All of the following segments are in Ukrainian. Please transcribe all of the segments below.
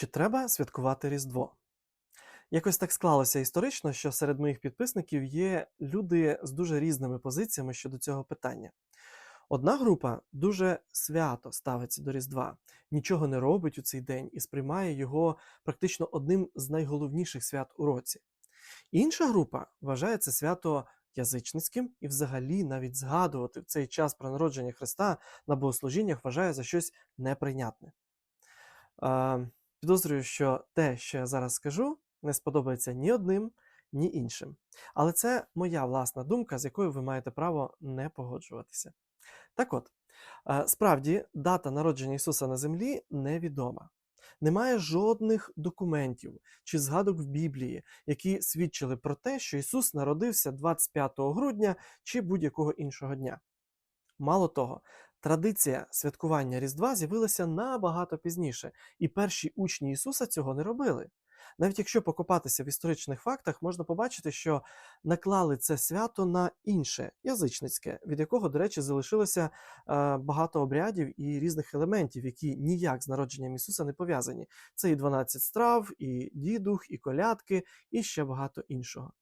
Чи треба святкувати Різдво? Якось так склалося історично, що серед моїх підписників є люди з дуже різними позиціями щодо цього питання. Одна група дуже свято ставиться до Різдва, нічого не робить у цей день і сприймає його практично одним з найголовніших свят у році. Інша група вважає це свято язичницьким і взагалі навіть згадувати в цей час про народження Христа на богослужіннях вважає за щось неприйнятне. Підозрюю, що те, що я зараз скажу, не сподобається ні одним, ні іншим. Але це моя власна думка, з якою ви маєте право не погоджуватися. Так от, е, справді, дата народження Ісуса на землі невідома. Немає жодних документів чи згадок в Біблії, які свідчили про те, що Ісус народився 25 грудня чи будь-якого іншого дня. Мало того, традиція святкування Різдва з'явилася набагато пізніше, і перші учні Ісуса цього не робили. Навіть якщо покопатися в історичних фактах, можна побачити, що наклали це свято на інше язичницьке, від якого, до речі, залишилося е, багато обрядів і різних елементів, які ніяк з народженням Ісуса не пов'язані. Це і 12 страв, і дідух, і колядки, і ще багато іншого.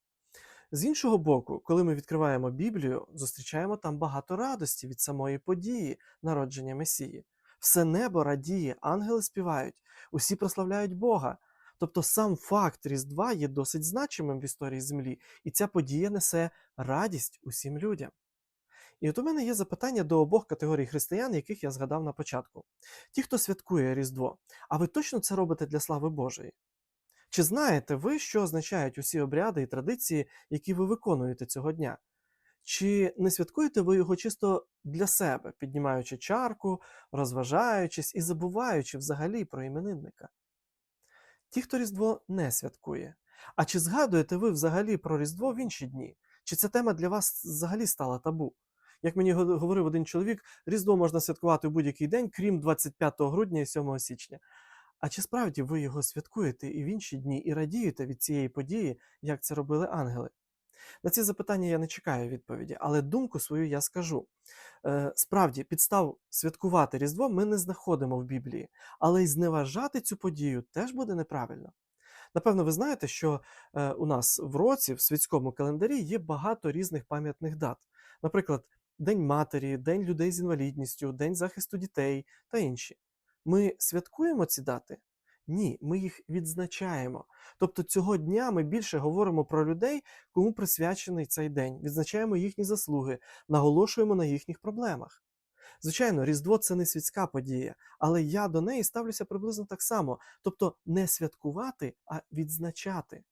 З іншого боку, коли ми відкриваємо Біблію, зустрічаємо там багато радості від самої події народження Месії. Все небо радіє, ангели співають, усі прославляють Бога. Тобто сам факт Різдва є досить значимим в історії Землі, і ця подія несе радість усім людям. І от у мене є запитання до обох категорій християн, яких я згадав на початку. Ті, хто святкує Різдво, а ви точно це робите для слави Божої? Чи знаєте ви, що означають усі обряди і традиції, які ви виконуєте цього дня? Чи не святкуєте ви його чисто для себе, піднімаючи чарку, розважаючись і забуваючи взагалі про іменинника? Ті, хто Різдво не святкує. А чи згадуєте ви взагалі про Різдво в інші дні? Чи ця тема для вас взагалі стала табу? Як мені говорив один чоловік, Різдво можна святкувати в будь-який день, крім 25 грудня і 7 січня. А чи справді ви його святкуєте і в інші дні, і радієте від цієї події, як це робили ангели? На ці запитання я не чекаю відповіді, але думку свою я скажу. Е, справді, підстав святкувати Різдво ми не знаходимо в Біблії, але й зневажати цю подію теж буде неправильно. Напевно, ви знаєте, що е, у нас в році, в світському календарі, є багато різних пам'ятних дат. Наприклад, День матері, День людей з інвалідністю, День захисту дітей та інші. Ми святкуємо ці дати? Ні, ми їх відзначаємо. Тобто цього дня ми більше говоримо про людей, кому присвячений цей день, відзначаємо їхні заслуги, наголошуємо на їхніх проблемах. Звичайно, Різдво це не світська подія, але я до неї ставлюся приблизно так само, тобто не святкувати, а відзначати.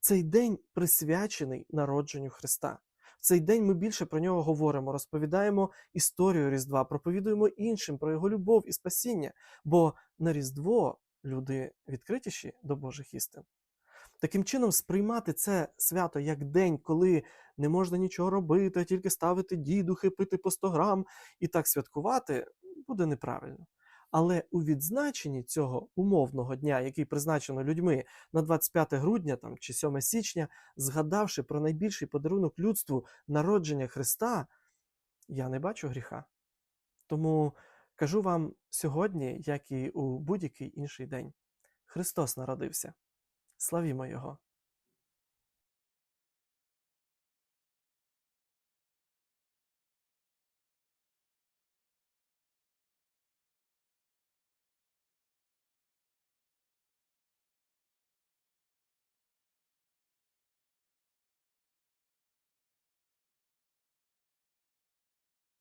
Цей день присвячений народженню Христа. Цей день ми більше про нього говоримо, розповідаємо історію Різдва, проповідуємо іншим про його любов і спасіння, бо на Різдво люди відкритіші до Божих істин. Таким чином, сприймати це свято як день, коли не можна нічого робити, а тільки ставити дідухи, пити по 100 грам і так святкувати, буде неправильно. Але у відзначенні цього умовного дня, який призначено людьми на 25 грудня там, чи 7 січня, згадавши про найбільший подарунок людству народження Христа, я не бачу гріха. Тому кажу вам сьогодні, як і у будь-який інший день, Христос народився. Славімо Його!